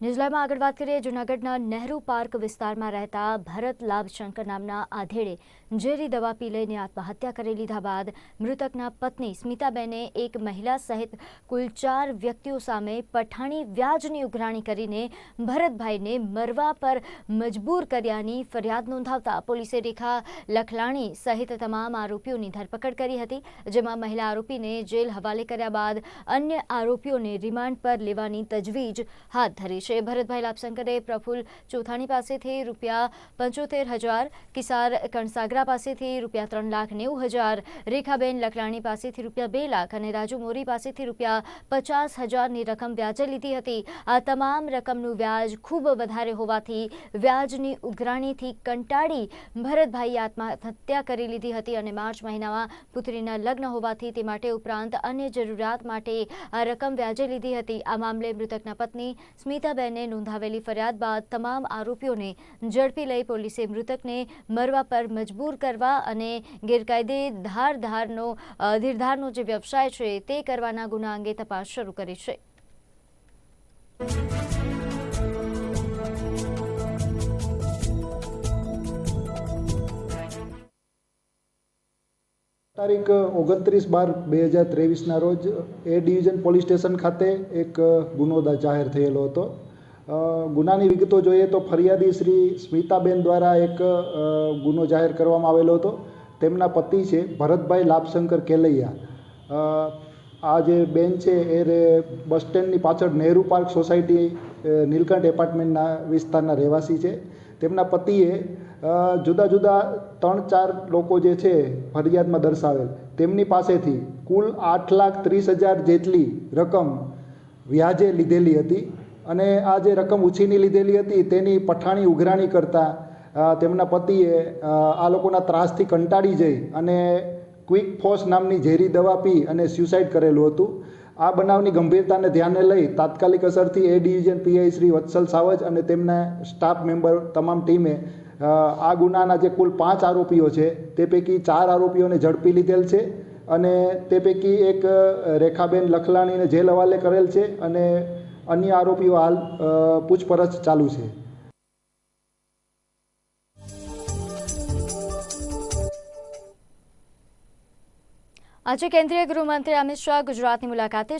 ન્યૂઝીલેન્ડમાં આગળ વાત કરીએ, જૂનાગઢના નહેરુ પાર્ક વિસ્તારમાં રહેતા ભરત લાભશંકર નામના આધેડે ઝેરી દવા પી લઈને આત્મહત્યા કરી લીધા બાદ મૃતકના પત્ની સ્મિતાબેને એક મહિલા સહિત કુલ ચાર વ્યક્તિઓ સામે પઠાણી વ્યાજની ઉઘરાણી કરીને ભરતભાઈને મરવા પર મજબૂર કર્યાની ફરિયાદ નોંધાવતા પોલીસે રેખા લખલાણી સહિત તમામ આરોપીઓની ધરપકડ કરી હતી, જેમાં મહિલા આરોપીને જેલ હવાલે કર્યા બાદ અન્ય આરોપીઓને રિમાન્ડ પર લેવાની તજવીજ હાથ ધરી છે. ભરતભાઈ લાભશંકરે પ્રફુલ ચોથાણી પાસેથી રૂપિયા પંચોતેર હજાર, કિસાર કણસાગરા પાસેથી રૂપિયા ત્રણ લાખ નેવું હજાર, રેખાબેન લકલાણી પાસેથી રૂપિયા બે લાખ અને રાજુ મોરી પાસેથી રૂપિયા પચાસ હજારની રકમ વ્યાજે લીધી હતી. આ તમામ રકમનું વ્યાજ ખૂબ વધારે હોવાથી વ્યાજની ઉઘરાણીથી કંટાળી ભરતભાઈએ આત્મહત્યા કરી લીધી હતી અને માર્ચ મહિનામાં પુત્રીના લગ્ન હોવાથી તે માટે ઉપરાંત અન્ય જરૂરિયાત માટે આ રકમ વ્યાજે લીધી હતી. આ મામલે મૃતકના પત્ની સ્મિતાબેને નોંધાવેલી ફરિયાદ બાદ તમામ આરોપીઓને ઝડપી લઈ પોલીસે મૃતકને મરવા પર મજબૂર કરવા અને ગેરકાયદે ધારધારનો ધીરધારનો જે વ્યવસાય છે તે કરવાના ગુના અંગે તપાસ શરૂ કરી છે. તારીખ ઓગણત્રીસ બાર બે હજાર ત્રેવીસના રોજ એ ડિવિઝન પોલીસ સ્ટેશન ખાતે એક ગુનો જાહેર થયેલો હતો. ગુનાની વિગતો જોઈએ તો ફરિયાદી શ્રી સ્મિતાબેન દ્વારા એક ગુનો જાહેર કરવામાં આવેલો હતો. તેમના પતિ છે ભરતભાઈ લાભશંકર કેલૈયા. આ જે બેન છે એ બસ સ્ટેન્ડની પાછળ નહેરુ પાર્ક સોસાયટી નીલકંઠ એપાર્ટમેન્ટના વિસ્તારના રહેવાસી છે. તેમના પતિએ જુદા જુદા ત્રણ ચાર લોકો જે છે ફરિયાદમાં દર્શાવેલ. તેમની પાસેથી કુલ આઠ લાખ ત્રીસ હજાર જેટલી રકમ વ્યાજે લીધેલી હતી. અને આ જે રકમ ઉછીની લીધેલી હતી, તેની પઠાણી ઉઘરાણી કરતાં તેમના પતિએ આ લોકોના ત્રાસથી કંટાળી જઈ અને ક્વિક ફોર્સ નામની ઝેરી દવા પી અને સ્યુસાઇડ કરેલું હતું. આ બનાવની ગંભીરતાને ધ્યાને લઈ તાત્કાલિક અસરથી A division PI Shri Vatsal Savaj અને તેમના સ્ટાફ મેમ્બર તમામ ટીમે આ ગુનાના જે કુલ પાંચ આરોપીઓ છે, તે પૈકી ચાર આરોપીઓને ઝડપી લીધેલ છે અને તે પૈકી એક રેખાબેન લખલાણીને જેલ હવાલે કરેલ છે અને અન્ય આરોપીઓ હાલ પૂછપરછ ચાલુ છે. આજે કેન્દ્રીય ગૃહમંત્રી અમિત શાહ ગુજરાતની મુલાકાતે